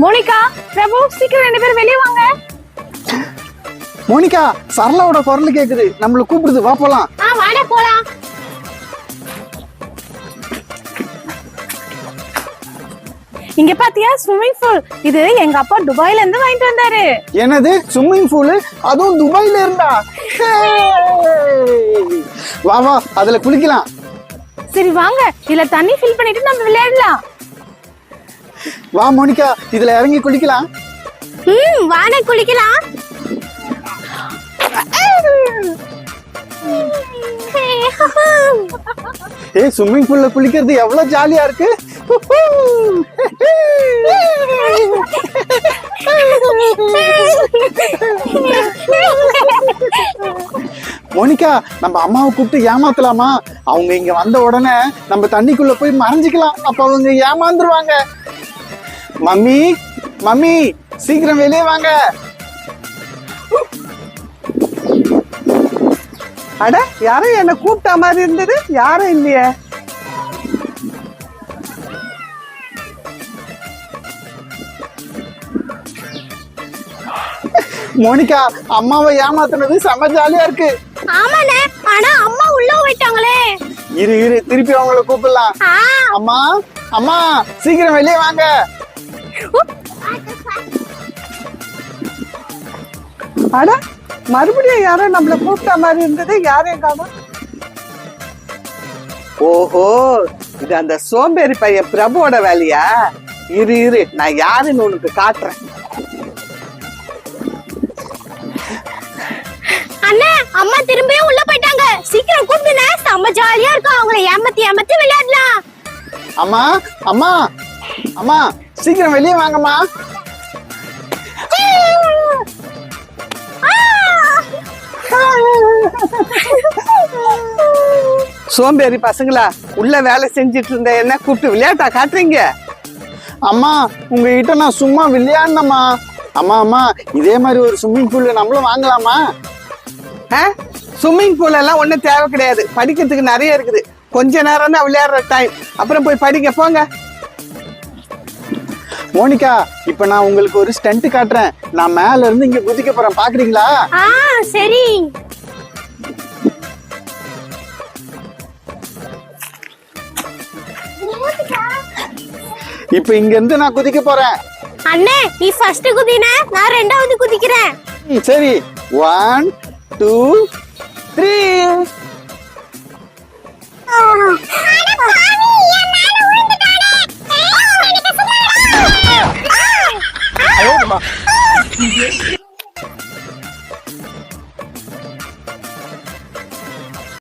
Monica பிரபு சீக்கிரம் ரெண்டு பேரும் வெளியே வாங்க. மோனிகா சரளாவோட குரல் கேக்குது. நம்மள கூப்பிடுது வா போலாம். ஆ வாடா போலாம். இங்க பாத்தியா ஸ்விம்மிங் பூல் இது எங்க அப்பா துபாயில இருந்து வாங்கிட்டு வந்தாரு. என்னது? ஸ்விம்மிங் பூல் அதுவும் துபாயில இருந்தா! வா வா அதுல குளிக்கலாம். சரி வாங்க. இதுல தண்ணி ஃபில் பண்ணிட்டு நம்ம விளையாடலாம். வா மோனிகா இதுல இறங்கி குளிக்கலாம். ம் வாடா குளிக்கலாம். ஏய் ஸ்விம்மிங் பூல்ல குளிக்கிறது எவ்வளவு ஜாலியா இருக்கு? மோனிகா நம்ம அம்மாவை கூப்பிட்டு ஏமாத்தலாமா? அவங்க இங்க வந்த உடனே நம்ம தண்ணிக்குள்ள போய் மறைஞ்சிக்கலாம். அப்ப அவங்க ஏமாந்துருவாங்க. மம்மி மம்மி சீக்கிரம் வெளியே வாங்க. அட யாரும் என்ன கூப்பிட்ட மாதிரி இருந்தது? யாரும் இல்லையே. மோனிகா அம்மாவை ஏமாத்துனது செம்ம ஜாலியா இருக்கு. ஆமாண்ணே ஆனா அம்மா உள்ள போயிட்டாங்களே. இரு இரு திருப்பி அவங்கள கூப்பிடலாம். அம்மா அம்மா சீக்கிரம் வெளியே வாங்க. அட மறுபடியும் யாரும் நம்மள கூப்பிட்ட மாதிரி இருந்தது யாரையும் காணோம்? ஓஹோ இது அந்த சோம்பேறி பையன் பிரபுவோட வேலையா? இரு இரு நான் யாருன்னு உனக்கு காட்டுறேன். அண்ணா அம்மா திரும்பியும் உள்ள போயிட்டாங்க. சீக்கிரம் கூப்பிடுங்க செம்ம ஜாலியா இருக்கும். அவங்கள ஏமாத்தி ஏமாத்தி விளையாடலாம். அம்மா அம்மா அம்மா. சீக்கிரம் வெளியே வாங்கம்மா. சோம்பேறி பசங்களா உள்ள வேலை செஞ்சிட்டு இருந்த என்ன கூப்பிட்டு விளையாட்டா காட்டுறீங்க? அம்மா உங்ககிட்ட நான் சும்மா விளையாடினம்மா அம்மா அம்மா இதே மாதிரி ஒரு ஸ்விம்மிங் பூல் நம்மளும் வாங்கலாமா? ஸ்விம்மிங் பூல் எல்லாம் ஒன்றும் தேவை கிடையாது. படிக்கிறதுக்கு நிறைய இருக்குது. கொஞ்ச நேரம் தான் விளையாடுற டைம் அப்புறம் போய் படிக்க போங்க. மோனிகா இப்ப நான் உங்களுக்கு ஒரு ஸ்டண்ட் காட்டுறேன். நான் மேல இருந்து இங்க குதிக்க போறேன். பாக்குறீங்களா? ஆ சரி. இப்ப இங்க இருந்து நான் குதிக்க போறேன். அண்ணே நீ ஃபர்ஸ்ட் குதின நான் ரெண்டாவது குதிக்கிறேன். சரி. One two three 你别笑